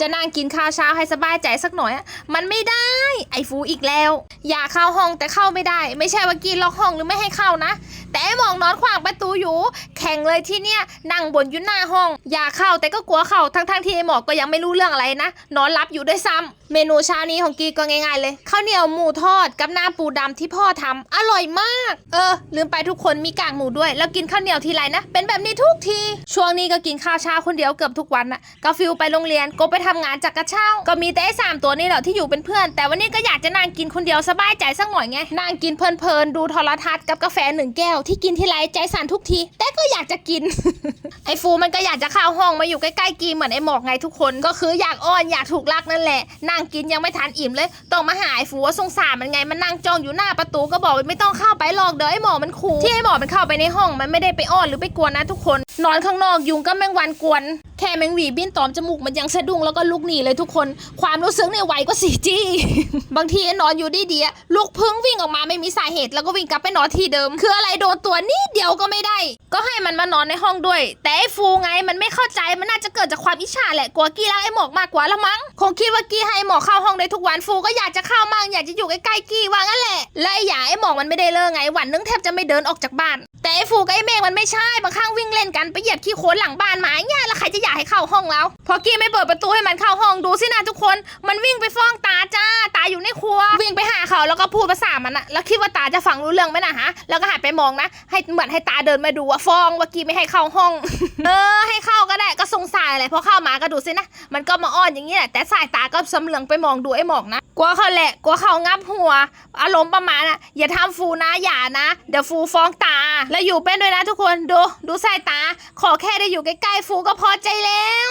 จะนั่งกินข้าวเช้าให้สบายใจสักหน่อยอะมันไม่ได้ ไอ้ฟูอีกแล้ว อยากเข้าห้องแต่เข้าไม่ได้ ไม่ใช่ว่ากินล็อกห้องหรือไม่ให้เข้านะ แต่หมองนอนขวางประตูอยู่ แข่งเลยที่เนี่ยนั่งบนอยู่หน้าห้อง อยากเข้าแต่ก็กลัวเข้าทั้งๆที่ไอหมอกก็ยังไม่รู้เรื่องอะไรนะ นอนรับอยู่ด้วยซ้ำเมนูเช้านี้ของกีก็ง่ายๆเลยข้าวเหนียวหมูทอดกับน้ำปูดำที่พ่อทำอร่อยมาก เออ ลืมไปทุกคนมีกากหมูด้วย แล้วกินข้าวเหนียวทีไรนะ เป็นแบบนี้ทุกที ช่วงนี้ก็กินข้าวเช้าคนเดียวเกือบทุกวันนะกาฟิลไปโรงเรียนก็ไปทำงานจากกระเช้าก็มีแต่ไอ้สามตัวนี่แหละที่อยู่เป็นเพื่อน แต่วันนี้ก็อยากจะนั่งกินคนเดียวสบายใจสักหน่อยไงนั่งกินเพลินๆดูโทรทัศน์กับกาแฟหนึ่งแก้วที่กินที่ไรใจสั่นทุกที แต่ก็อยากจะกิน ไอ้ฟูมันก็อยากจะเข้าห้องมาอยู่ใกล้ๆกีเหมือนไอ้หมอกไงทุกคน ก็คืออยากอ้อนอยากถูกรักนั่นแหละนั่งกินยังไม่ทานอิ่มเลยต้องมาหาไอ้ฟูว่าสงสารมันไงมันนั่งจ้องอยู่หน้าประตูก็บอกไม่ต้องเข้าไปหรอกเดี๋ยวไอ้หมอกมันขู่ที่ไอ้หมอกมันเข้าไปในห้องมันไม่ได้ไปอ้อนหรือไปกวนนะทุกคน นอนข้างนอกยุงก็แมงวันกวน แค่แมงวีบินตอมจมูกมันยังสะดุ้งแล้วก็ลุกหนีเลยทุกคน ความรู้สึกเนี่ยไวกว่าสีจี้ บางทีนอนอยู่ดีๆลูกพึ่งวิ่งออกมาไม่มีสาเหตุแล้วก็วิ่งกลับไปนอนที่เดิม คืออะไรโดนตัวนิดเดียวก็ไม่ได้ ก็ให้มันมานอนในห้องด้วย แต่ไอ้ฟูไงมันไม่เข้าใจมันน่าจะเกิดจากความอิจฉาแหละกลัวกี้รักไอ้หมอกมากกว่าละมั้งคงคิดว่ากี้ให้หมอกเข้าห้องได้ทุกวันฟูก็อยากจะเข้ามั่งอยากจะอยู่ใกล้ๆกี้ว่างั้นแหละและไอ้หยาไอ้หมอกมันไม่ได้เลิกไงวันนึงแทบจะไม่เดินออกจากบ้าน แต่ไอ้ฟูกับไอ้เมฆมันไม่ใช่บางครั้งวิ่งเล่นกันไปเหยียบขี้โคลนหลังบ้านหมาเนี่ยแล้วใครจะอยากให้เข้าห้องแล้ว พอกี้ไม่เปิดประตูให้มันเข้าห้องดูสินะทุกคน มันวิ่งไปฟ้องตาจ้า ตาอยู่ในครัว วิ่งไปหาเขาแล้วก็พูดภาษามันอะแล้วคิดว่าตาจะฟังรู้เรื่องไหมนะฮะ แล้วก็หันไปมองนะ ให้เหมือนให้ตาเดินมาดูว่าฟ้องว่ากี้ไม่ให้เข้าห้อง เออ ให้เข้าก็ได้ก็สงสารอะไรพอเข้ามาก็ดูสินะ มันก็มาอ้อนอย่างนี้แหละ แต่สายตาก็สำเลืองไปมองดูไอ้หมอกนะ กลัวเขาแหละ กลัวเขางับหัว อารมณ์ประมาณน่ะ อย่าทำฟูนะ อย่านะ เดี๋ยวฟูฟ้องตา แล้วอยู่เป็นด้วยนะทุกคนดูดูสายตา ขอแค่ได้อยู่ใกล้ๆฟูก็พอใจแล้ว